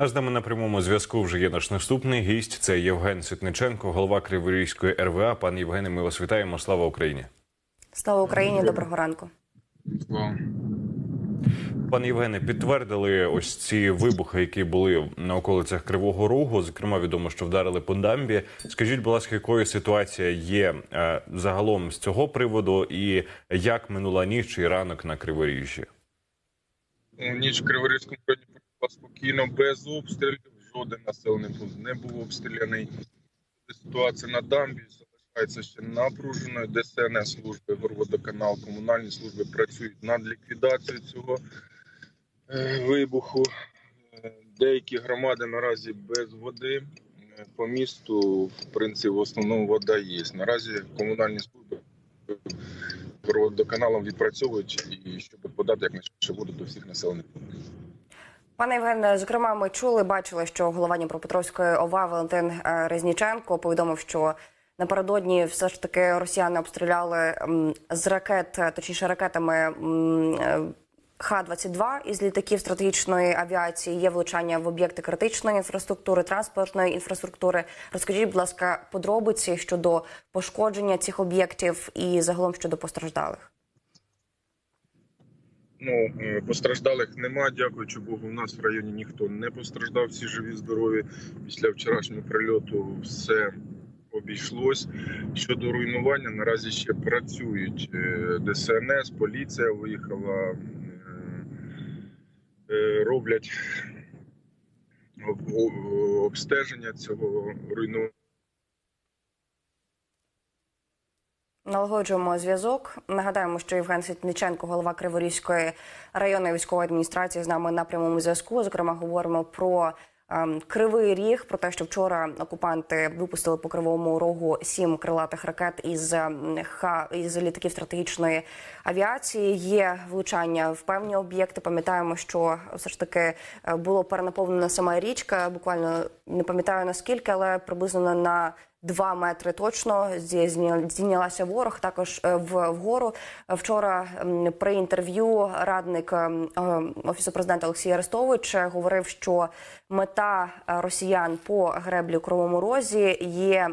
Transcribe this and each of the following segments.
А з нами на прямому зв'язку вже є наш наступний гість. Це Євген Ситниченко, голова Криворізької РВА. Пан Євгене, ми вас вітаємо. Слава Україні. Слава Україні, доброго ранку. Слава. Пане Євгене, підтвердили ось ці вибухи, які були на околицях Кривого Рогу. Зокрема, відомо, що вдарили по дамбі. Скажіть, будь ласка, якою ситуація є е, загалом з цього приводу, і як минула ніч і ранок на Криворіжжі? Ніч в Криворізькому районі спокійно, без обстрілів. Жоден населений пункт не був обстріляний. Ситуація на дамбі залишається ще напруженою. ДСНС служби, горводоканал, комунальні служби працюють над ліквідацією цього е, вибуху. Е, Деякі громади наразі без води. Е, По місту, в принципі, в основному вода є. Наразі комунальні служби водоканалом відпрацьовують і щоб подати якнайшвидше воду до всіх населених пунктів. Пане Євгене, зокрема, ми чули, бачили, що голова Дніпропетровської ОВА Валентин е, Резніченко повідомив, що напередодні все ж таки росіяни обстріляли з ракет, е, точніше ракетами е, Х-22 із літаків стратегічної авіації. Є влучання в об'єкти критичної інфраструктури, транспортної інфраструктури. Розкажіть, будь ласка, подробиці щодо пошкодження цих об'єктів і загалом щодо постраждалих. Ну е, постраждалих нема. Дякуючи Богу. У нас в районі ніхто не постраждав. Всі живі, здорові. Після вчорашнього прильоту все обійшлось. Щодо руйнування, наразі ще працюють е, ДСНС, поліція виїхала, е, роблять обстеження цього руйнування. Налагоджуємо зв'язок. Нагадаємо, що Євген Ситниченко, голова Криворізької районної військової адміністрації, з нами на прямому зв'язку. Зокрема, говоримо про ем, кривий ріг, про те, що вчора окупанти випустили по кривому рогу сім крилатих ракет із ем, ха із літаків стратегічної авіації. Є влучання в певні об'єкти. Пам'ятаємо, що все ж таки е, було перенаповнена сама річка. Буквально не пам'ятаю наскільки, але приблизно на Два метри точно здійнялася ворог. Також е, вгору вчора при інтерв'ю радник е, офісу президента Олексій Арестович е, говорив, що мета росіян по греблі у Кривому Розі є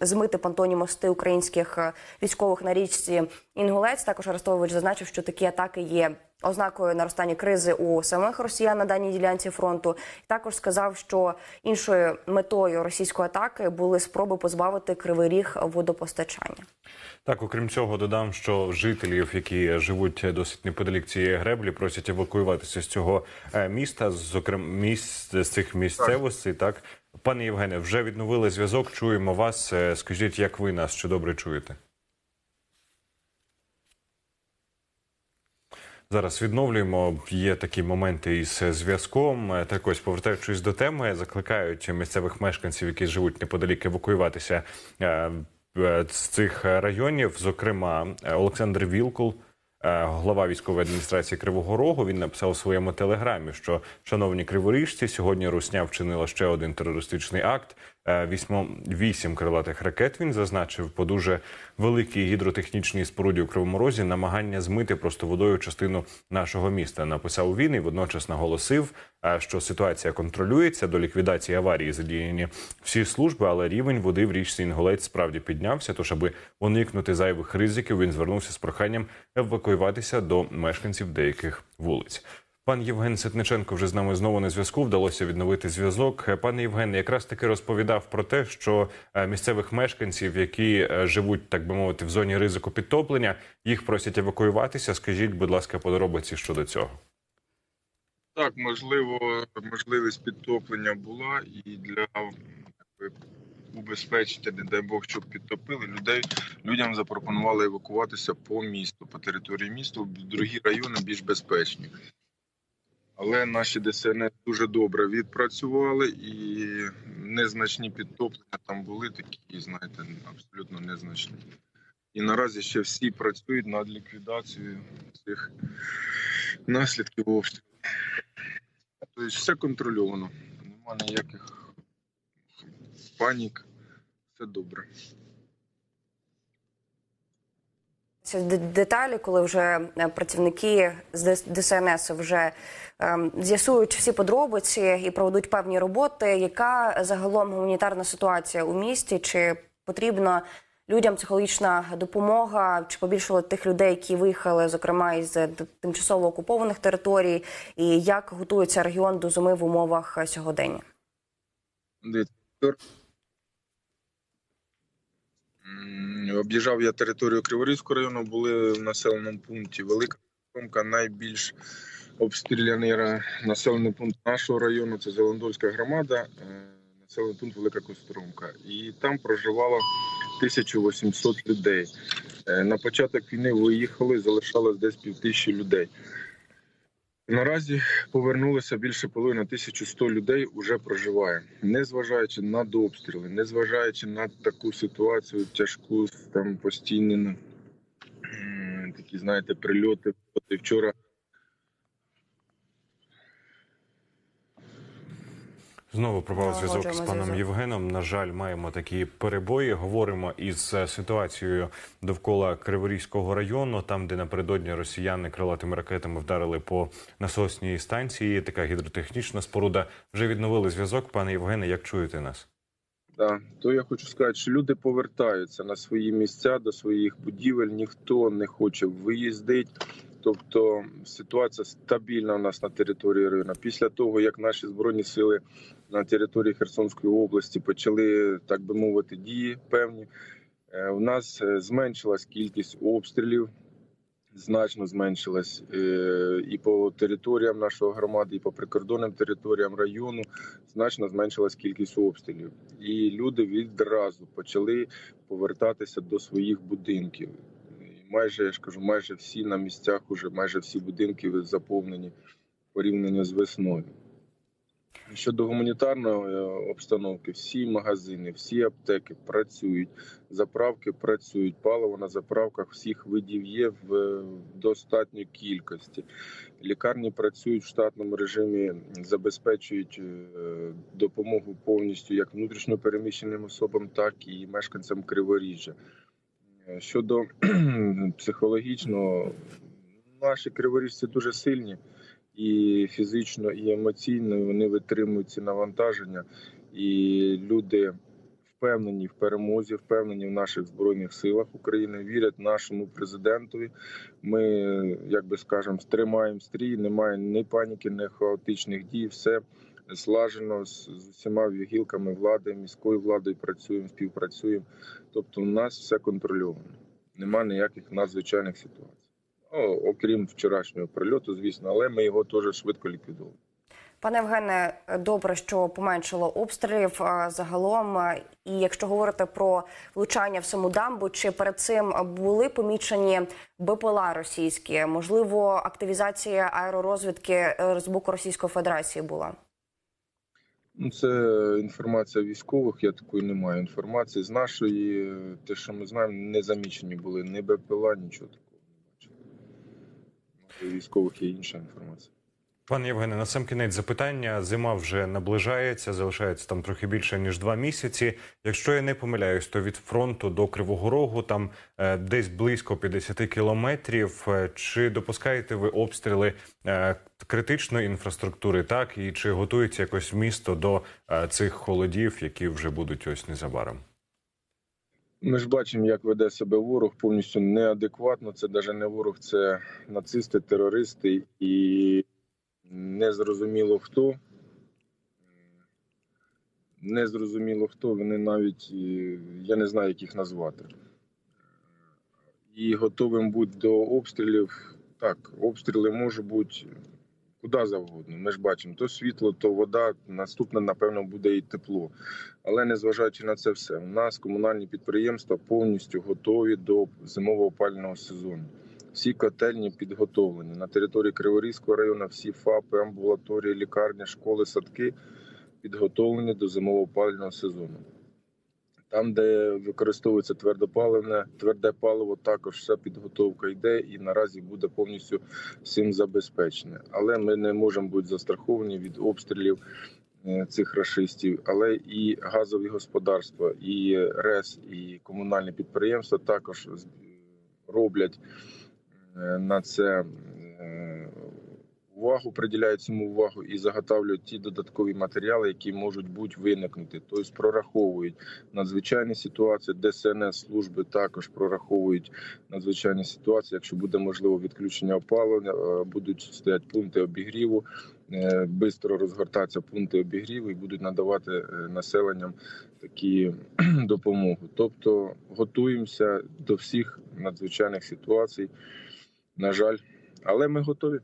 змити понтонні мости українських військових на річці Інгулець. Також Арестович зазначив, що такі атаки є ознакою наростання кризи у самих росіян на даній ділянці фронту. Також сказав, що іншою метою російської атаки були спроби позбавити кривий ріг водопостачання. Так, окрім цього, додам, що жителів, які живуть досить неподалік цієї греблі, просять евакуюватися з цього е, міста, зокрема місць з цих місцевостей. Так, пане Євгене, вже відновили зв'язок. Чуємо вас. Е, Скажіть, як ви нас чи добре чуєте? Зараз відновлюємо. Є такі моменти із зв'язком. Е, Так ось, повертаючись до теми, закликають місцевих мешканців, які живуть неподалік, евакуюватися е, е, з цих районів. Зокрема, Олександр Вілкул. Голова військової адміністрації Кривого Рогу він написав у своєму телеграмі, що шановні криворіжці, сьогодні Русня вчинила ще один терористичний акт. Е, вісім крилатих ракет. Він зазначив по дуже великій гідротехнічній споруді у Кривому Розі намагання змити просто водою частину нашого міста. Написав він і водночас наголосив, е, що ситуація контролюється до ліквідації аварії задіяні всі служби, але рівень води в річці Інгулець справді піднявся. Тож, аби уникнути зайвих ризиків, він звернувся з проханням евакуюватися до мешканців деяких вулиць. Пан Євген Ситниченко вже з нами знову на зв'язку. Вдалося відновити зв'язок. Е, Пане Євген якраз таки розповідав про те, що е, місцевих мешканців, які е, живуть, так би мовити, в зоні ризику підтоплення, їх просять евакуюватися. Скажіть, будь ласка, подробиці щодо цього. Так, можливо, можливість підтоплення була і для убезпечити, не дай Бог, щоб підтопили людей. Людям запропонували евакуватися по місту, по території міста, в другі райони більш безпечні. Але наші ДСНС дуже добре відпрацювали і незначні підтоплення там були такі, знаєте, абсолютно незначні. І наразі ще всі працюють над ліквідацією цих наслідків обстрілу. Тобто все контрольовано. Нема ніяких панік. Все добре. Ці деталі, коли вже е, працівники з ДСНС вже ем, з'ясують всі подробиці і проведуть певні роботи. Яка загалом гуманітарна ситуація у місті? Чи потрібна людям психологічна допомога? Чи побільшало тих людей, які виїхали, зокрема із тимчасово окупованих територій? І як готується регіон до зими в умовах е, сьогодення? Об'їжджав я територію Криворізького району, були в населеному пункті Велика Кромка, найбільш обстріляний населений пункт нашого району це Зеландольська громада, е, населений пункт Велика Костромка. І там проживало 1800 людей. Е, На початок війни виїхали, залишалось десь півтисячі людей. Наразі повернулося більше половини 1100 людей вже проживає, незважаючи на обстріли, незважаючи на таку ситуацію тяжку, там постійні такі, знаєте, прильоти. От Вчора Знову пропав зв'язок з паном зв'язок. Євгеном. На жаль, маємо такі перебої. Говоримо із е, ситуацією довкола Криворізького району, там, де напередодні росіяни крилатими ракетами вдарили по насосній станції. Така гідротехнічна споруда. Вже відновили зв'язок. Пане Євгене, як чуєте нас? Да, то я хочу сказати, що люди повертаються на свої місця до своїх будівель. Ніхто не хоче виїздити. Тобто ситуація стабільна у нас на території району. Після того, як наші збройні сили на території Херсонської області почали, так би мовити, дії певні, е, у нас е, зменшилась кількість обстрілів. Значно зменшилась е, і по територіям нашої громади, і по прикордонним територіям району значно зменшилась кількість обстрілів, і люди відразу почали повертатися до своїх будинків. Майже я ж кажу, майже всі на місцях уже майже всі будинки заповнені порівняно з весною. Щодо гуманітарної е, обстановки, всі магазини, всі аптеки працюють, заправки працюють, паливо на заправках всіх видів є в е, достатній кількості. Лікарні працюють в штатному режимі, забезпечують е, допомогу повністю як внутрішньо переміщеним особам, так і мешканцям Криворіжжя. Е, Щодо психологічного, наші криворіжці дуже сильні і фізично, і емоційно вони витримують ці навантаження, і люди впевнені в перемозі, впевнені в наших збройних силах України, вірять нашому президентові. Ми, як би скажемо, стримаємо стрій, немає ні паніки, ні хаотичних дій. Все злажено з, усіма гілками влади, міською владою працюємо, співпрацюємо. Тобто, у нас все контрольовано. Нема ніяких надзвичайних ситуацій. О, окрім вчорашнього прильоту, звісно, але ми його теж швидко ліквідували. Пане Євгене, добре, що поменшало обстрілів загалом. І якщо говорити про влучання в саму дамбу, чи перед цим були помічені БПЛА російські? Можливо, активізація аеророзвідки е, з боку Російської Федерації була? Ну, це інформація військових. Я такої не маю інформації. З нашої, те, що ми знаємо, не замічені були ні БПЛА, нічого такого не бачили. У військових є інша інформація. Пане Євгене, на сам кінець запитання. Зима вже наближається, залишається там трохи більше ніж два місяці. Якщо я не помиляюсь, то від фронту до Кривого Рогу там е, десь близько 50 кілометрів. Е, Чи допускаєте ви обстріли е, критичної інфраструктури? Так і чи готується якось місто до е, цих холодів, які вже будуть ось незабаром? Ми ж бачимо, як веде себе ворог повністю неадекватно. Це навіть не ворог, це нацисти, терористи і незрозуміло хто. Незрозуміло хто. Вони навіть е, я не знаю, як їх назвати. І готовим бути до обстрілів. Так, обстріли можуть бути куди завгодно. Ми ж бачимо то світло, то вода. Наступне, напевно, буде і тепло. Але незважаючи на це все, у нас комунальні підприємства повністю готові до зимового опального сезону. Всі котельні підготовлені на території Криворізького району. Всі ФАПи, амбулаторії, лікарні, школи, садки підготовлені до зимового опального сезону. Там, де використовується твердопаливне, тверде паливо, також вся підготовка йде і наразі буде повністю всім забезпечене. Але ми не можемо бути застраховані від обстрілів е, цих рашистів, але і газові господарства, і РЕС, і комунальні підприємства також роблять на це е, увагу, приділяють цьому увагу і заготовлюють ті додаткові матеріали, які можуть бути виникнути. Тобто прораховують надзвичайні ситуації, ДСНС служби також прораховують надзвичайні ситуації. Якщо буде можливо відключення опалення, е, будуть стоять пункти обігріву, е, бистро розгортатися пункти обігріву і будуть надавати е, населенням такі допомогу. Тобто готуємося до всіх надзвичайних ситуацій. На жаль, але ми готові.